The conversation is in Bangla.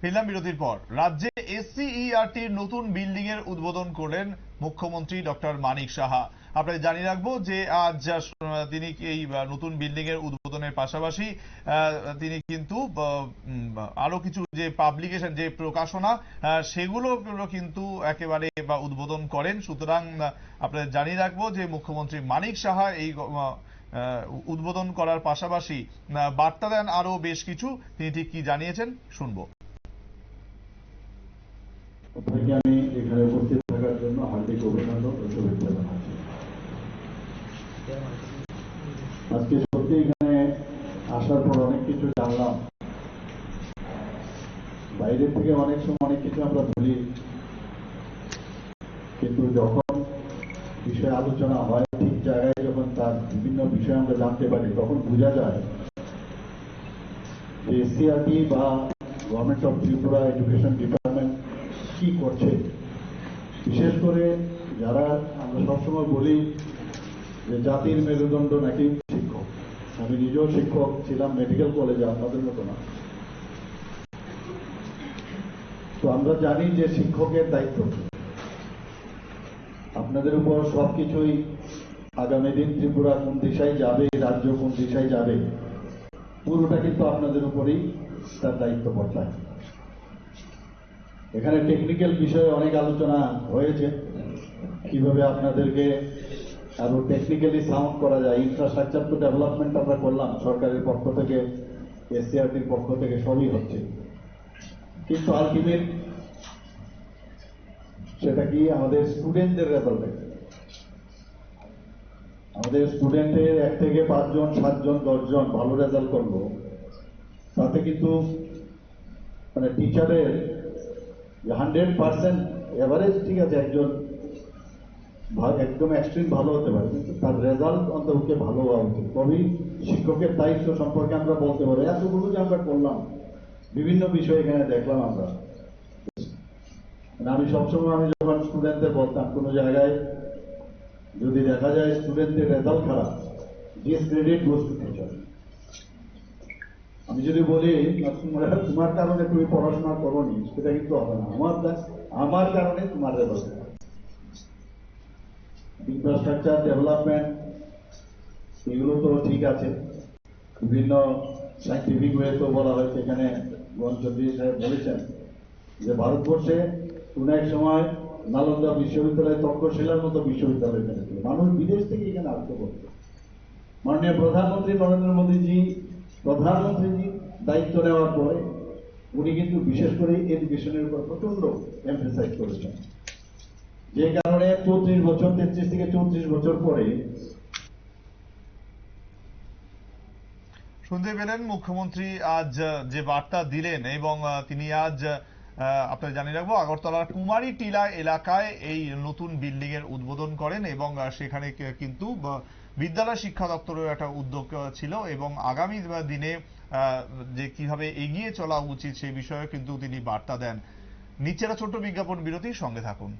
ফিরলাম বিরতির পর। রাজ্যে এসসিইআরটির নতুন বিল্ডিং এর উদ্বোধন করলেন মুখ্যমন্ত্রী ডক্টর মানিক সাহা। আপনাদের জানিয়ে রাখব যে আজ তিনি এই নতুন বিল্ডিং এর উদ্বোধনের পাশাপাশি তিনি কিন্তু আরও কিছু যে পাবলিকেশন যে প্রকাশনা সেগুলো কিন্তু একেবারে, বা উদ্বোধন করেন। সুতরাং আপনাদের জানিয়ে রাখব যে মুখ্যমন্ত্রী মানিক সাহা এই উদ্বোধন করার পাশাপাশি বার্তা দেন আরও বেশ কিছু। তিনি ঠিক কি জানিয়েছেন, শুনব। আপনাকে আমি এখানে উপস্থিত থাকার জন্য হার্দিক অভিনন্দন ও শুভেচ্ছা জানাচ্ছি। আজকে সত্যি এখানে আসার পর অনেক কিছু জানলাম। বাইরে থেকে অনেক সময় অনেক কিছু আমরা বলি কিন্তু যখন বিষয়ে আলোচনা হয়, ঠিক জায়গায় যখন তার বিভিন্ন বিষয় আমরা জানতে পারি, তখন বোঝা যায় যে এসসিআরটি বা government of Tripura education department কি করছে? বিশেষ করে যারা আমরা সবসময় বলি যে জাতির মেরুদণ্ড নাকি শিক্ষক। আমি নিজেও শিক্ষক ছিলাম মেডিকেল কলেজে আপনাদের মতো না। তো আমরা জানি যে শিক্ষকের দায়িত্ব আপনাদের উপর সবকিছুই আগামী দিন ত্রিপুরা কোন দিশায় যাবে, রাজ্য কোন দিশায় যাবে, পুরোটা কিন্তু আপনাদের উপরেই তার দায়িত্ব বর্তায়। এখানে টেকনিক্যাল বিষয়ে অনেক আলোচনা হয়েছে। কীভাবে আপনাদেরকে আরও টেকনিক্যালি সাউন্ড করা যায় ইনফ্রাস্ট্রাকচার তো ডেভেলপমেন্ট আমরা করলাম, সরকারের পক্ষ থেকে এসসিআরটির পক্ষ থেকে সবই হচ্ছে। কিন্তু আলটিমেট সেটা কি আমাদের স্টুডেন্টদের রেজাল্ট আমাদের স্টুডেন্টের এক থেকে পাঁচজন, সাতজন, দশজন ভালো রেজাল্ট করল তাতে কিন্তু মানে টিচারের হান্ড্রেড পার্সেন্ট এভারেজ ঠিক আছে? একজন একদম এক্সট্রিম ভালো হতে পারে, কিন্তু তার রেজাল্ট অন্তপক্ষে ভালো হওয়া উচিত। তবেই শিক্ষকের দায়িত্ব সম্পর্কে আমরা বলতে পারি এতগুলো যে আমরা করলাম, বিভিন্ন বিষয় এখানে দেখলাম আমরা। মানে আমি সবসময় আমি যখন স্টুডেন্টদের বলতাম, কোনো জায়গায় যদি দেখা যায় স্টুডেন্টদের রেজাল্ট খারাপ ডিসক্রেডিট গোস টু আমি যদি বলি, তোমার কারণে তুমি পড়াশোনা করোনি, সেটা কিন্তু হবে না। আমার আমার কারণে তোমার ইনফ্রাস্ট্রাকচার ডেভেলপমেন্ট এগুলো তো ঠিক আছে। বিভিন্ন সাইন্টিফিক ওয়ে তো বলা হয়েছে, এখানে চৌধুরী সাহেব বলেছেন যে ভারতবর্ষে কোন এক সময় নালন্দা বিশ্ববিদ্যালয় তক্ষশিলার মতো বিশ্ববিদ্যালয় এখানে মানুষ বিদেশ থেকে এখানে আসতে করতো মাননীয় প্রধানমন্ত্রী নরেন্দ্র মোদীজি প্রধানমন্ত্রীজি দায়িত্ব নেওয়ার পরে উনি কিন্তু বিশেষ করে এডুকেশনের উপর প্রচণ্ড এমফেসাইজ করেছেন। যে কারণে চৌত্রিশ বছর তেত্রিশ থেকে চৌত্রিশ বছর পরে শুনতে পেলেন মুখ্যমন্ত্রী আজ যে বার্তা দিলেন এবং তিনি আজ আহ, আপনাদের জানিয়ে রাখব আগরতলার কুমারী টিলা এলাকায় এই নতুন বিল্ডিং এর উদ্বোধন করেন এবং সেখানে কিন্তু বিদ্যালয় শিক্ষা দপ্তরের একটা উদ্যোগ ছিল এবং আগামী দিনে যে কীভাবে এগিয়ে চলা উচিত সে বিষয়ে কিন্তু তিনি বার্তা দেন। নিচেরা ছোট বিজ্ঞাপন বিরতির সঙ্গে থাকুন।